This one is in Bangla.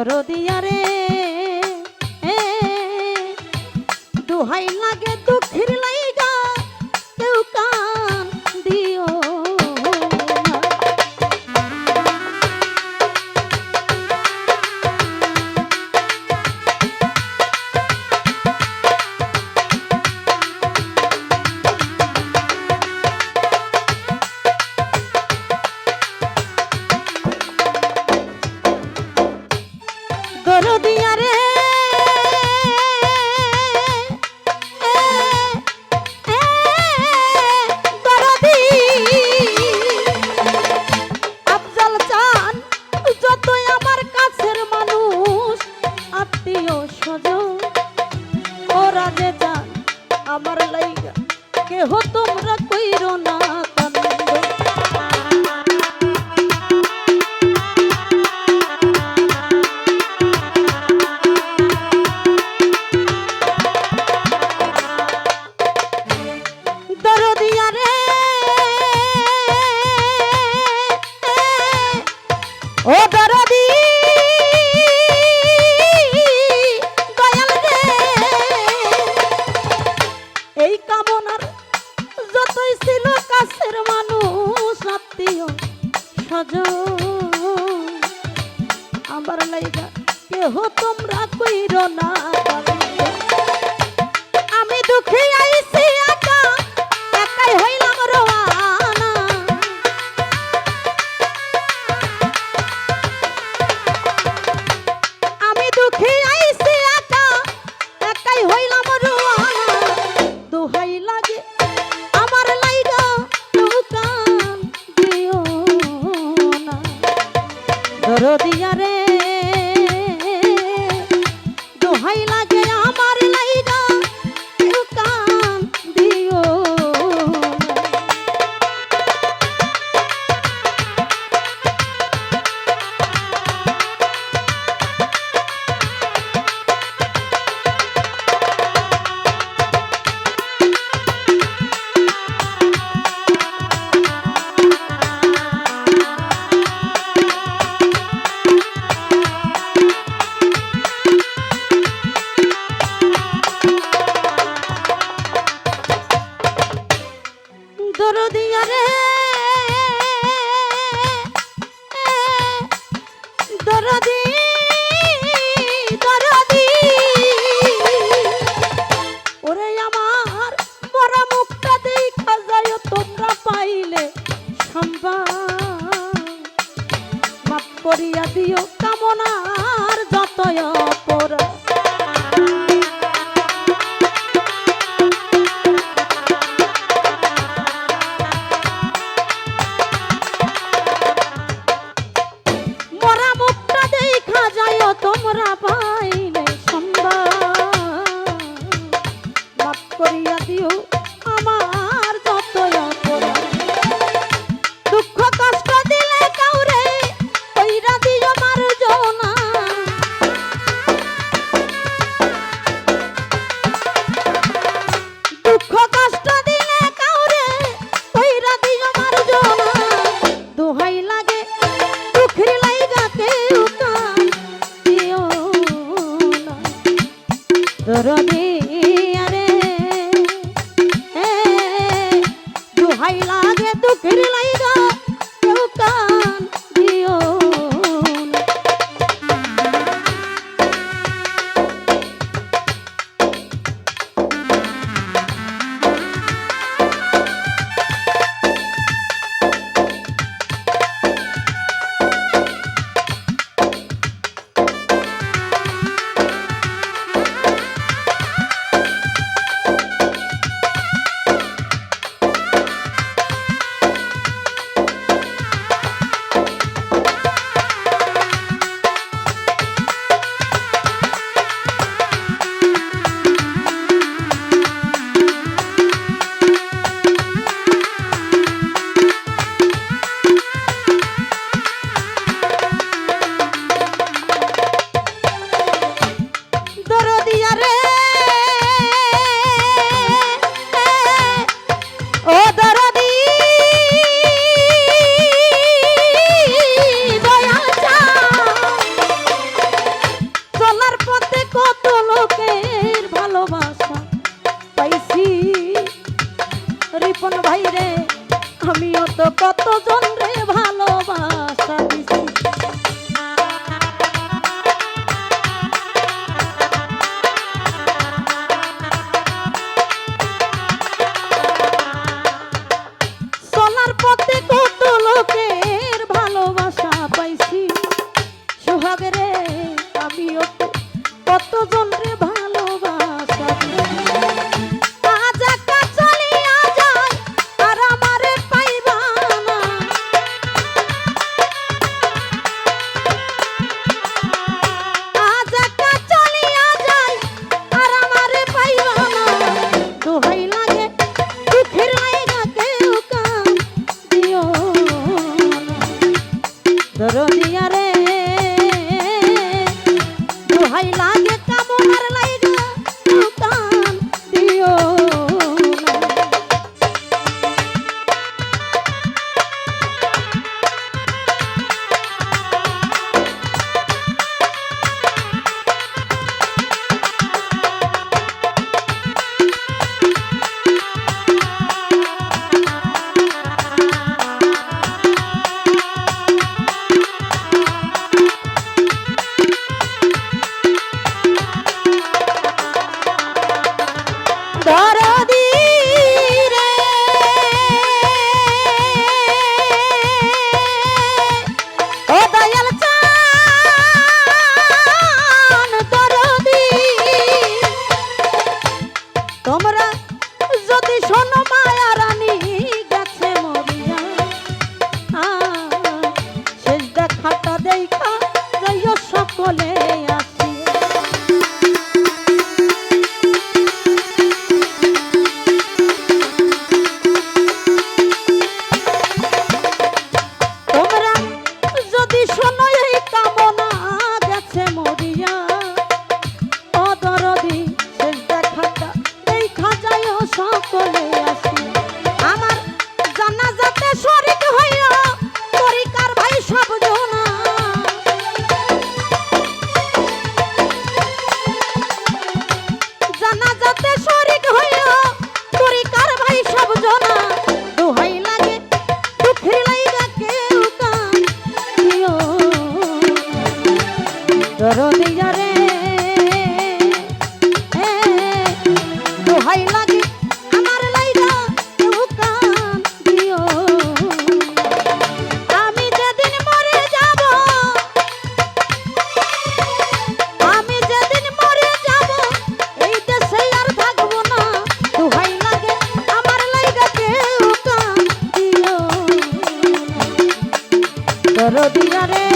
দরদিয়ারে দুহাই লাগে দু দরদি দরদি। ওরে আমার পাইলে সম্ভা মাপ করিয়া দিও কামনার যত অপরাধ। চরণে আপন ভাইরে আমিও তো কতজন রে ভালোবাসা দরদিয়া রে। দোহাই melodía de